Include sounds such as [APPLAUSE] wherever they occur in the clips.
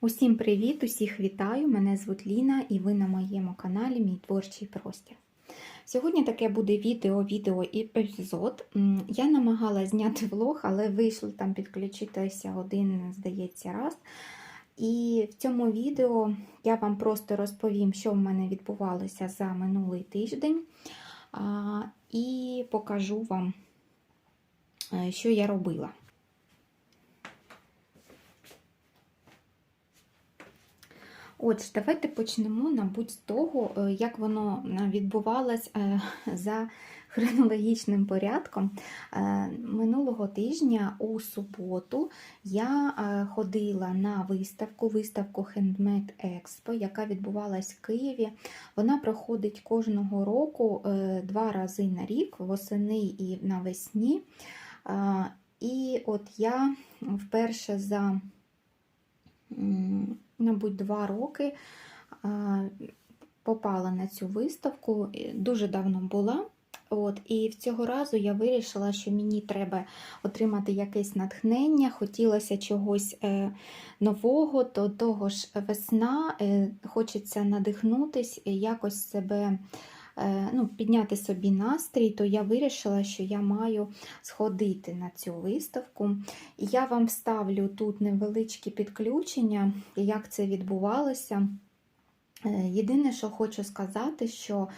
Усім привіт! Усіх вітаю! Мене звуть Ліна і ви на моєму каналі Мій творчий простір. Сьогодні таке буде відео, відео і епізод. Я намагалася зняти влог, але вийшло там підключитися один, здається, раз. І в цьому відео я вам просто розповім, що в мене відбувалося за минулий тиждень, і покажу вам, е, що я робила. Отже, давайте почнемо, мабуть, з того, е, як воно е, відбувалось е, [LAUGHS] за хронологічним порядком. Минулого тижня у суботу я ходила на виставку, виставку Handmade Expo, яка відбувалась в Києві. Вона проходить кожного року два рази на рік, восени і навесні. І от я вперше за мабуть, два роки попала на цю виставку, дуже давно була. От, І в цього разу я вирішила, що мені треба отримати якесь натхнення, хотілося чогось е, нового, до того ж весна, е, хочеться надихнутись, якось себе ну, підняти собі настрій, то я вирішила, що я маю сходити на цю виставку. І я вам вставлю тут невеличкі підключення, як це відбувалося. Е, єдине, що хочу сказати, що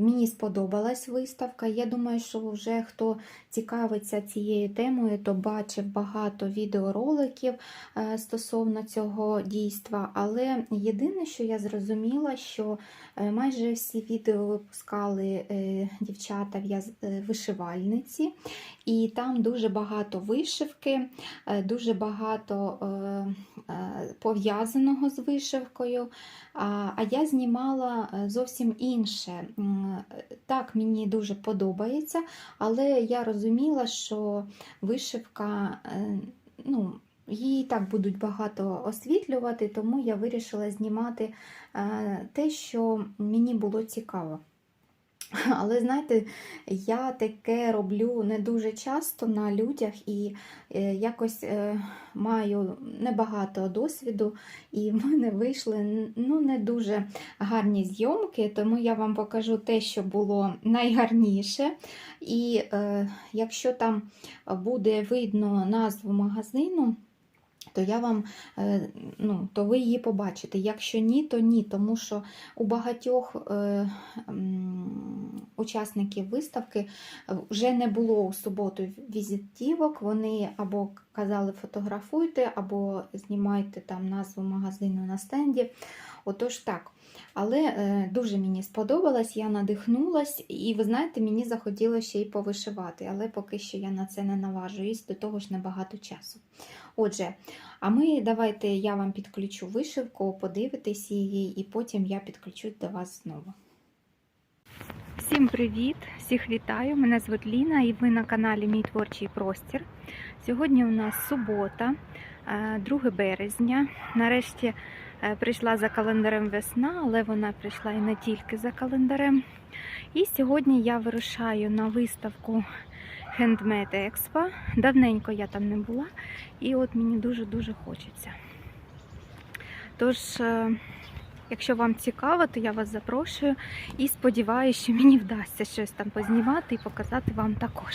мені сподобалась виставка. Я думаю, що вже хто цікавиться цією темою, то бачив багато відеороликів е, стосовно цього дійства. Але єдине, що я зрозуміла, що е, майже всі відео випускали дівчата вишивальниці, і там дуже багато вишивки, дуже багато пов'язаного з вишивкою. А я знімала зовсім інше. Так, мені дуже подобається, але я розуміла, що вишивка, ну, її так будуть багато освітлювати, тому я вирішила знімати те, що мені було цікаво. [LAUGHS] Але знаєте, я таке роблю не дуже часто на людях і е, якось е, маю небагато досвіду, і в мене вийшли ну, не дуже гарні зйомки, тому я вам покажу те, що було найгарніше. І е, якщо там буде видно назву магазину, то я вам, е, ну, то ви її побачите. Якщо ні, то ні, тому що у багатьох е, учасників виставки вже не було у суботу візитівок, вони або казали фотографуйте, або знімайте там назву магазину на стенді. Отож так. Але е, дуже мені сподобалось, я надихнулась, і ви знаєте, мені захотілося ще й повишивати, але поки що я на це не наважуюсь, до того ж небагато часу. Отже, а ми давайте я вам підключу вишивку, подивитесь її, і потім я підключу до вас знову. Всім привіт! Всіх вітаю! Мене звуть Ліна і ви на каналі Мій Творчий Простір. Сьогодні у нас субота, 2 е, березня. Нарешті е, прийшла за календарем весна, але вона прийшла і не тільки за календарем. І сьогодні я вирушаю на виставку Handmade Expo. Давненько я там не була, і от мені дуже-дуже хочеться. Тож, е, якщо вам цікаво, то я вас запрошую і сподіваюся, що мені вдасться щось там познімати і показати вам також.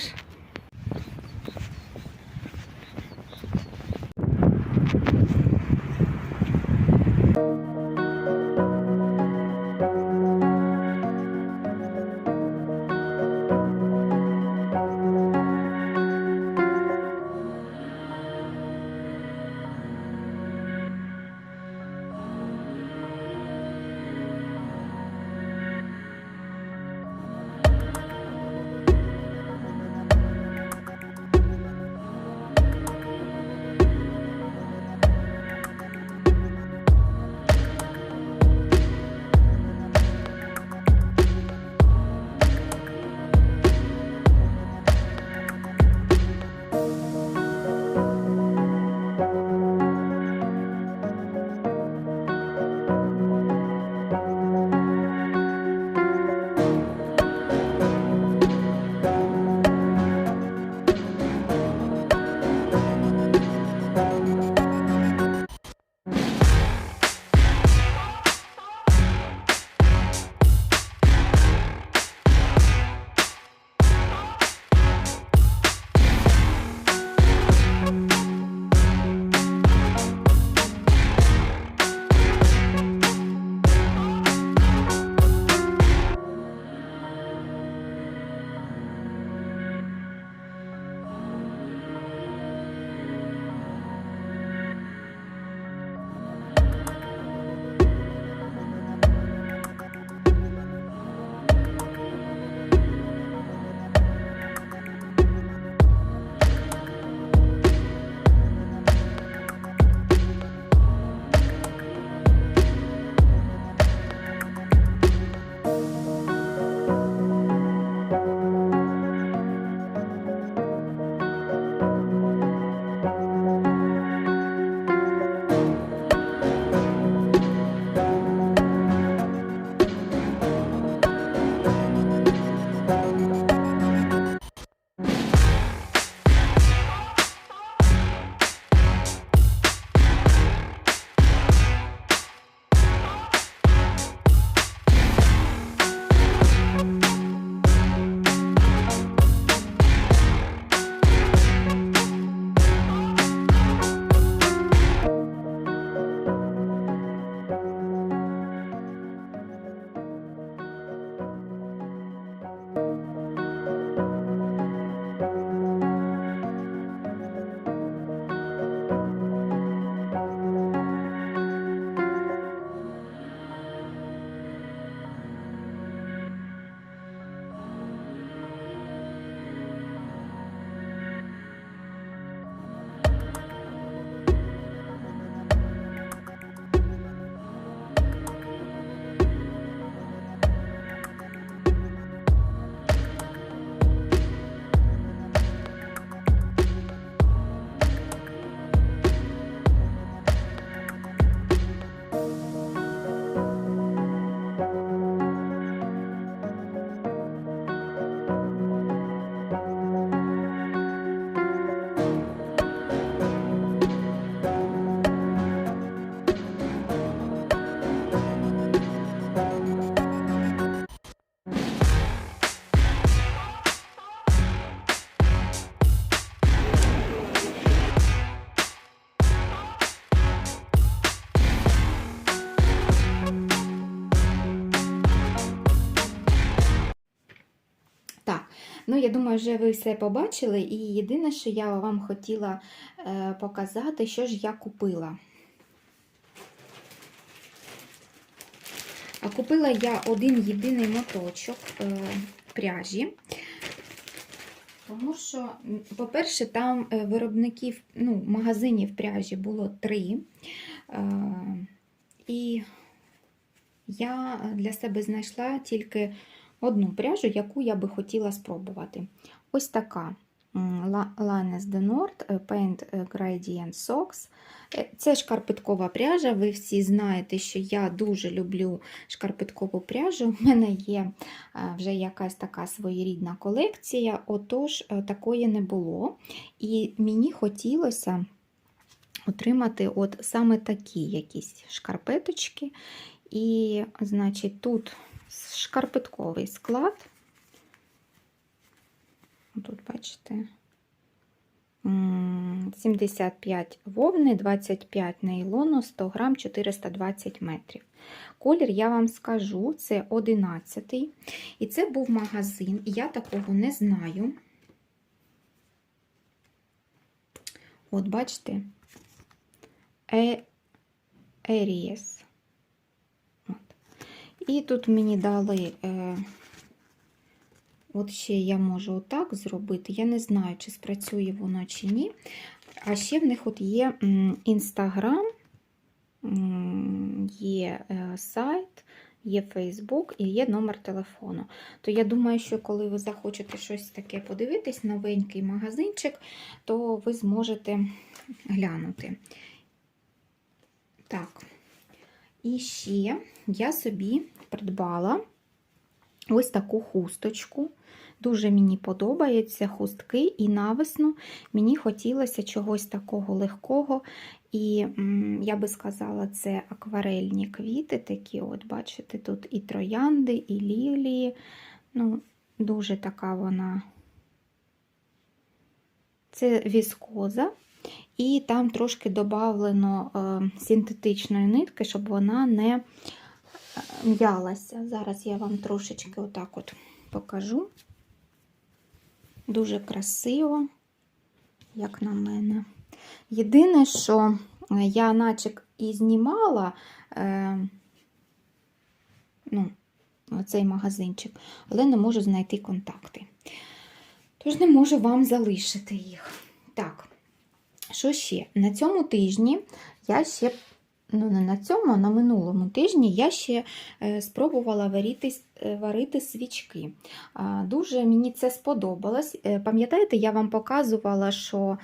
Я думаю, вже ви все побачили. І єдине, що я вам хотіла е, показати, що ж я купила. А купила я один єдиний моточок е, пряжі. Тому що, по-перше, там е, виробників, ну, магазинів пряжі було три. І я для себе знайшла тільки одну пряжу, яку я би хотіла спробувати. Ось така Lanes de Nord е, Paint Gradient Socks. Е, Це шкарпеткова пряжа. Ви всі знаєте, що я дуже люблю шкарпеткову пряжу. У мене є е, вже якась така своєрідна колекція, отож е, такої не було. І мені хотілося отримати от саме такі якісь шкарпеточки. І, значить, тут шкарпетковий склад. Тут, бачите, 75 вовни, 25 нейлону, 100 грам, 420 метрів. Колір, я вам скажу, це 11. І це був магазин, і я такого не знаю. От, бачите, е Ерієс. І тут мені дали, е, от ще я можу отак зробити. Я не знаю, чи спрацює воно чи ні. А ще в них от є Інстаграм, є е, сайт, є Фейсбук і є номер телефону. То я думаю, що коли ви захочете щось таке подивитись, новенький магазинчик, то ви зможете глянути. Так. І ще я собі придбала ось таку хусточку. Дуже мені подобаються хустки, і навесну мені хотілося чогось такого легкого. І я би сказала, це акварельні квіти, такі, от, бачите, тут і троянди, і лілії. Ну, Дуже така вона. Це віскоза. І там трошки додавлено е, синтетичної нитки, щоб вона не м'ялася. Зараз я вам трошечки отак от покажу. Дуже красиво, як на мене. Єдине, що я наче і знімала е, ну, цей магазинчик, але не можу знайти контакти. Тож не можу вам залишити їх. Так. Що ще? На цьому тижні я ще, ну не на цьому, а на минулому тижні я ще е, спробувала варити, е, варити свічки. Дуже мені це сподобалось. Е, Пам'ятаєте, я вам показувала, що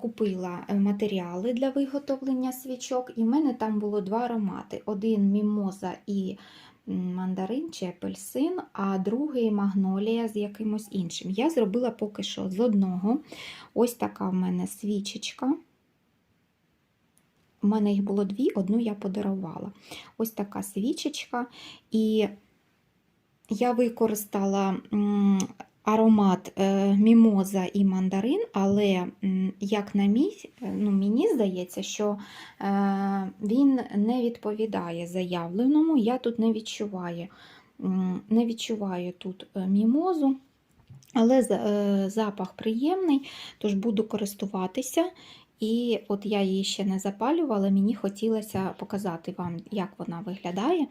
купила матеріали для виготовлення свічок, і в мене там було два аромати: один мімоза і мандарин чи апельсин, а другий магнолія з якимось іншим. Я зробила поки що з одного. Ось така в мене свічечка. У мене їх було дві, одну я подарувала. Ось така свічечка. І я використала аромат е, мімоза і мандарин, але як на мій, ну, мені здається, що е, він не відповідає заявленому. Я тут не відчуваю, не відчуваю тут е, мімозу. Але е, запах приємний, тож буду користуватися. І от я її ще не запалювала, мені хотілося показати вам, як вона виглядає.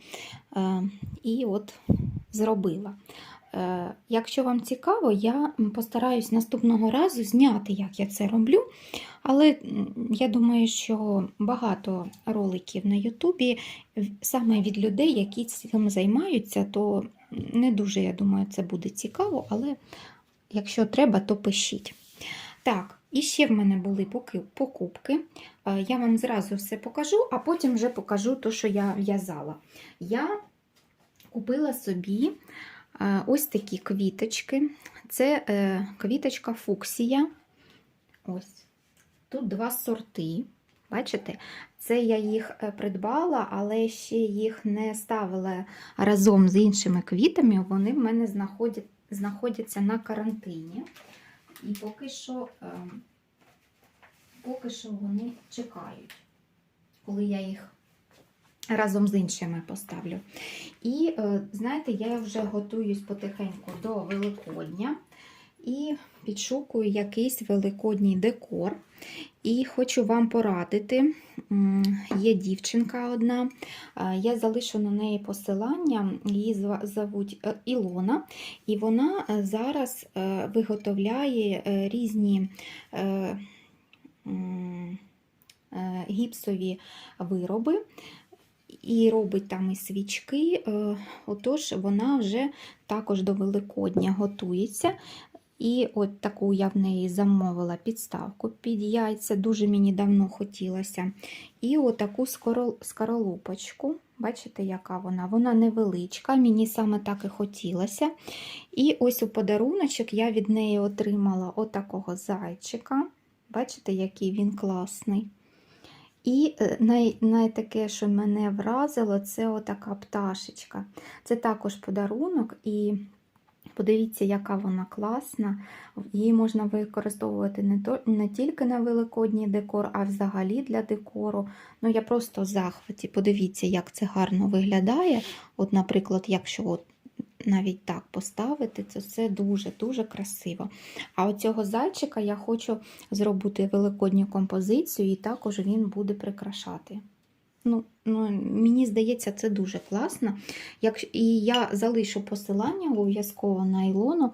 Е, І от зробила. Е, Якщо вам цікаво, я постараюсь наступного разу зняти, як я це роблю. Але я думаю, що багато роликів на Ютубі саме від людей, які цим займаються, то не дуже, я думаю, це буде цікаво, але якщо треба, то пишіть. Так, і ще в мене були покупки. Е, Я вам зразу все покажу, а потім вже покажу те, що я в'язала. Я купила собі е, ось такі квіточки. Це е, квіточка фуксія. Ось. Тут два сорти. Бачите? Це я їх придбала, але ще їх не ставила разом з іншими квітами. Вони в мене знаходяться на карантині. І поки що, е, поки що вони чекають, коли я їх разом з іншими поставлю. І, е, знаєте, я вже готуюсь потихеньку до Великодня. і підшукую якийсь великодній декор. І хочу вам порадити. Є дівчинка одна, я залишу на неї посилання, її звуть е, Ілона, і вона е, зараз е, виготовляє різні гіпсові вироби. І робить там і свічки, отож вона вже також до Великодня готується. І от таку я в неї замовила підставку під яйця, дуже мені давно хотілося. І отаку скоро- скоролупочку. Бачите, яка вона? Вона невеличка, мені саме так і хотілося. І ось у подаруночок я від неї отримала отакого зайчика. Бачите, який він класний. І е, най, найтаке, що мене вразило, це отака пташечка. Це також подарунок, і подивіться, яка вона класна. Її можна використовувати не, то, не тільки на великодній декор, а взагалі для декору. Ну, я просто в захваті. Подивіться, як це гарно виглядає. От, наприклад, якщо от навіть так поставити, це все дуже-дуже красиво. А оцього зайчика я хочу зробити великодню композицію, і також він буде прикрашати. Ну, ну, Мені здається, це дуже класно. Як, і я залишу посилання обов'язково на Ілону.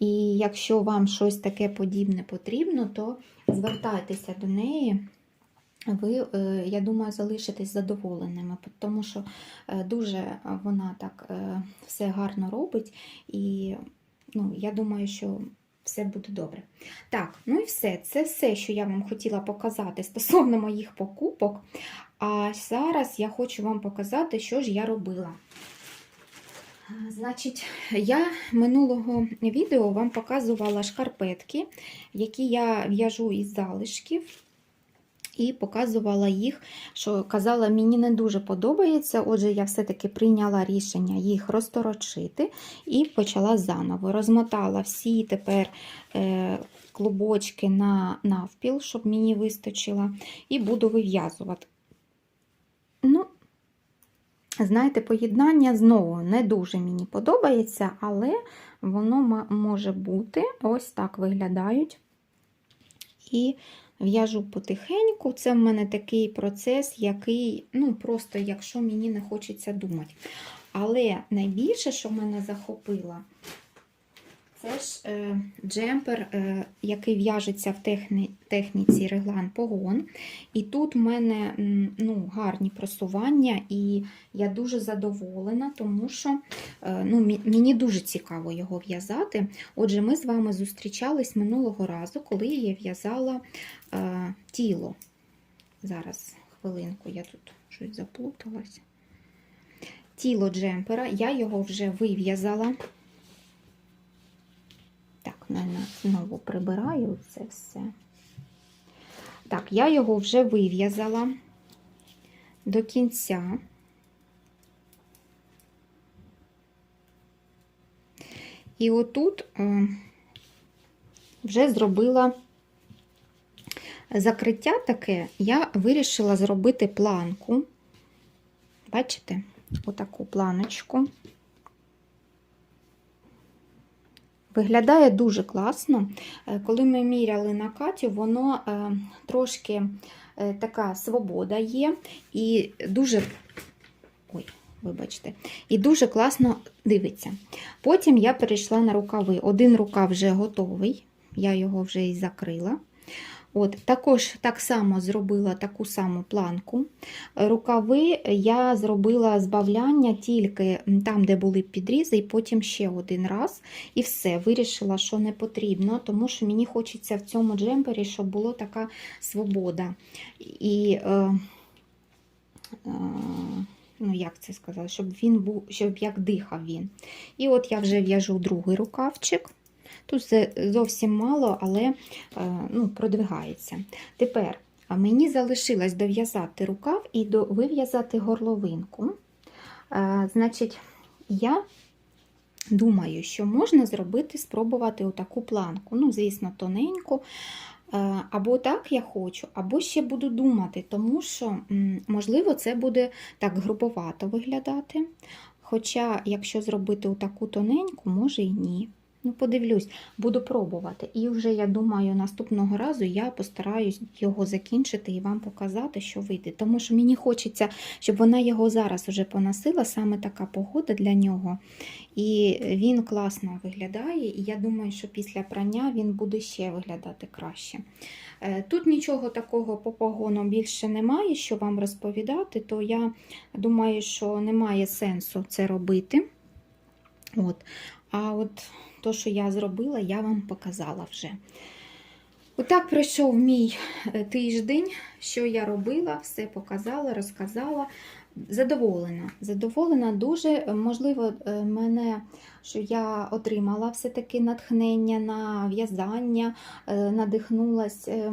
І якщо вам щось таке подібне потрібно, то звертайтеся до неї. Ви, е, я думаю, залишитесь задоволеними, тому що е, дуже вона так е, все гарно робить, і ну, я думаю, що все буде добре. Так, ну і все. Це все, що я вам хотіла показати стосовно моїх покупок. А зараз я хочу вам показати, що ж я робила. Значить, я минулого відео вам показувала шкарпетки, які я в'яжу із залишків. І показувала їх, що казала, мені не дуже подобається. Отже, я все-таки прийняла рішення їх розторочити і почала заново. Розмотала всі тепер е, клубочки на навпіл, щоб мені вистачило, і буду вив'язувати. Ну, знаєте, поєднання знову не дуже мені подобається, але воно може бути. Ось так виглядають. І В'яжу потихеньку, це в мене такий процес, який, ну, просто якщо мені не хочеться думати. Але найбільше, що мене захопило, це ж е, джемпер, е, який в'яжеться в техні, техніці реглан погон. І тут в мене ну, гарні просування, і я дуже задоволена, тому що е, ну, мені дуже цікаво його в'язати. Отже, ми з вами зустрічались минулого разу, коли я в'язала е, тіло. Зараз, хвилинку, я тут щось заплуталася. Тіло джемпера, я його вже вив'язала. Так, знову прибираю це все. Так, я його вже вив'язала до кінця. І отут е, вже зробила закриття таке, я вирішила зробити планку. Бачите, отаку планочку. Виглядає дуже класно. Е, коли ми міряли на Катю, воно е, трошки е, така свобода є і дуже ой, вибачте, і дуже класно дивиться. Потім я перейшла на рукави. Один рукав вже готовий, я його вже і закрила. От, Також так само зробила таку саму планку. Рукави я зробила збавляння тільки там, де були підрізи, і потім ще один раз. І все, вирішила, що не потрібно, тому що мені хочеться в цьому джемпері, щоб була така свобода. І, е, е, ну, як це сказати, щоб він був, щоб як дихав він. І от я вже в'яжу другий рукавчик. Тут це зовсім мало, але е, ну, продвигається. Тепер мені залишилось дов'язати рукав і вив'язати горловинку. Е, значить, я думаю, що можна зробити, спробувати отаку планку. Ну, звісно, тоненьку. Е, або так я хочу, або ще буду думати, тому що, можливо, це буде так грубовато виглядати. Хоча, якщо зробити отаку тоненьку, може і ні. Ну, подивлюсь, буду пробувати. І вже я думаю, наступного разу я постараюсь його закінчити і вам показати, що вийде. Тому що мені хочеться, щоб вона його зараз уже поносила, саме така погода для нього. І він класно виглядає, і я думаю, що після прання він буде ще виглядати краще. Е, Тут нічого такого по погону більше немає, що вам розповідати, то я думаю, що немає сенсу це робити. От. А от то, що я зробила, я вам показала вже. Отак пройшов мій е, тиждень, що я робила, все показала, розказала. Задоволена. Задоволена дуже. Можливо, е, мене, що я отримала все-таки натхнення на в'язання, е, надихнулась. Е,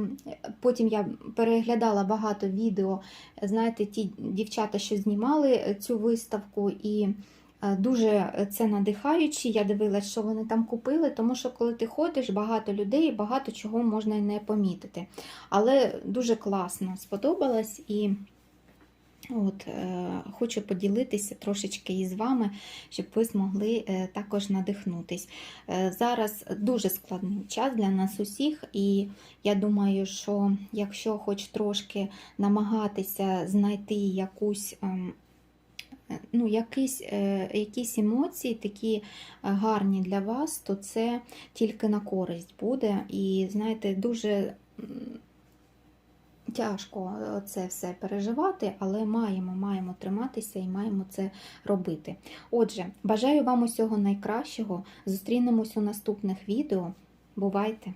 Потім я переглядала багато відео. Знаєте, ті дівчата, що знімали е, цю виставку, і е, дуже це надихаюче. Я дивилась, що вони там купили, тому що коли ти ходиш, багато людей, багато чого можна і не помітити. Але дуже класно сподобалось і. От, е, хочу поділитися трошечки із вами, щоб ви змогли е, також надихнутись. Е, зараз дуже складний час для нас усіх, і я думаю, що якщо хоч трошки намагатися знайти якусь. е, Ну, якісь, е, якісь емоції такі е, гарні для вас, то це тільки на користь буде. І знаєте, дуже тяжко е, це все переживати, але маємо, маємо триматися і маємо це робити. Отже, бажаю вам усього найкращого. Зустрінемось у наступних відео. Бувайте!